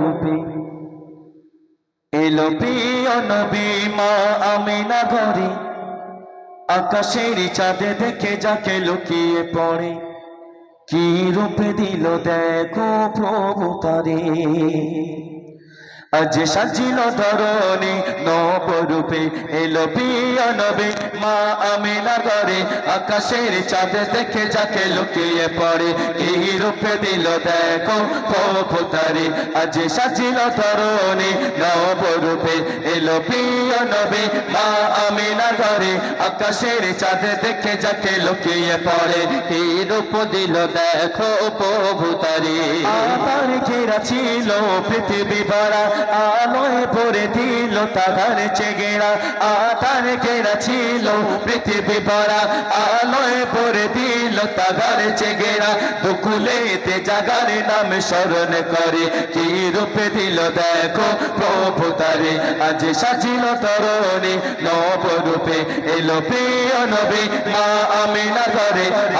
রূপে। এলো প্রিয় নবী মা আমিনা ঘরে আকাশের চাঁদে দেখে যাকে লুকিয়ে পড়ে। কি রূপে দিল দেখো প্রভু তারে। আজ সাজিল ধরণী নবরূপে এলো প্রিয় নবী। মা আমিনা ঘরে আকাশের চাঁদ দেখে যাকে লুকিয়ে পড়ে, কি রূপে দিল দেখো প্রভু তারে। আজ সাজিল ধরণী নবরূপে এলো প্রিয় নবী। মা আমিনা ঘরে আকাশের চাঁদ দেখে যাকে লুকিয়ে পড়ে, কি রূপ দিল দেখো প্রভু তারে। আবার ঘেরা ছিল পৃথিবী ভরা আলোয় ভরে দিল তাহার চেগেরা আতার ঘেরা ছিল পৃথিবী ভরা। আলোয় ভরে দিল তাহার চেগেরা দুকুলেতে জাগার নাম স্মরণ করে। কি রূপে দিল দেখো প্রভু তারে, আজ সাজিল তরণী, নবরূপে এলো প্রিয় নবী, মা আমিনা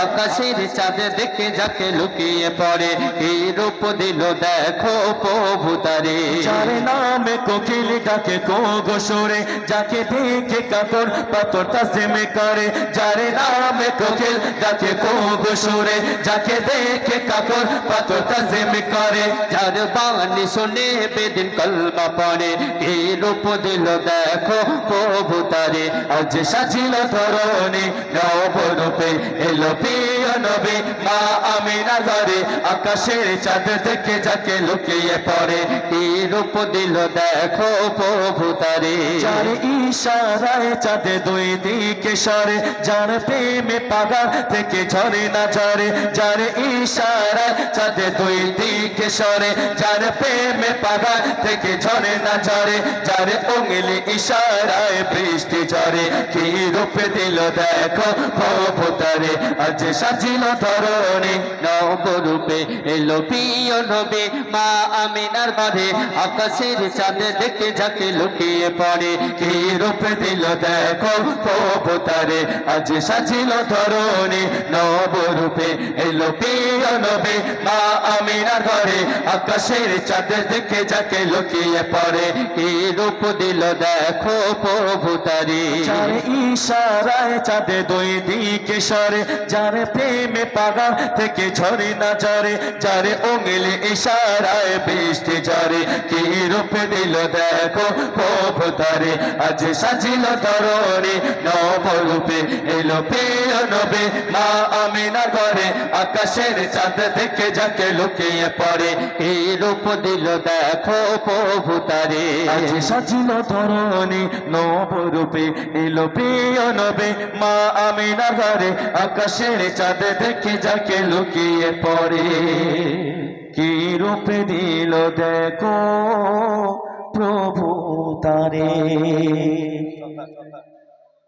আকাশের চাঁদে দেখে যাকে লুকিয়ে পড়ে কি রূপ দিল দেখো প্রভু তারে। যার নামে কোকিল ডাকে কো গোসরে যাকে দেখে কাতর পাতর তাসিমে করে। যার নামে কোকিল ডাকে কো গোসরে যাকে দেখে কাতর পাতর তাসিমে করে। যার বাণী শুনে বেদিন কলমা পড়ে কি রূপ দিল দেখো প্রভু তারে। আজ সাজিল ধরণী নবরূপে এলো প্রিয় নবী, মা আমিনা ঘরে আকাশের চাঁদ দেখে যাকে লুকিয়ে পড়ে। কি রূপ দিল দেখো প্রভু তারে। যার ইশারায় চাঁদে দুই দিকে সরে, যার প্রেমে পাগা থেকে ঝরে না ঝরে, যার ইশারায় চাঁদে দুই দিকে সরে, যার প্রেমে পাগা থেকে ঝরে না ঝরে, যার অঙ্গলি ইশারায় বৃষ্টি ঝরে। কি রূপ দিল দেখো প্রভু তারে। আজ সাজিল ধরণে নবরূপে, এলো প্রিয় নবী মা আমিনার ঘরে আকাশের চাঁদে দেখে যাকে লুকিয়ে পড়ে, কি রূপ দিল দেখো প্রভু তারে আজ সাজিল ধরণী নবরূপে এলো প্রিয় নবী। মা আমিনার ঘরে আকাশের চাঁদে দেখে যাকে লুকিয়ে পড়ে, কি রূপ দিল দেখো প্রভু তারে। যার ইশারায় চাঁদে দুই দিকে সরে, যার প্রেমে পাগা থেকে ঝরে না ঝরে, যার অঙ্গলে ইশারায় বৃষ্টি ঝরে, কি রূপে দিল দেখো প্রভু তারে। আজ সাজিল ধরণী নবরূপে এলো প্রিয় নবে। মা আমিনা ঘরে আকাশের চাঁদ দেখে যাকে লুকিয়ে পড়ে কি রূপ দিল দেখো প্রভু তারে। আজ সাজিল ধরণী নবরূপে এলো প্রিয় নবে মা আমিনা ঘরে, আকাশের চাঁদ দেখে যাকে লুকিয়ে পড়ে। কি রূপে দিল দেখো প্রভু তারে।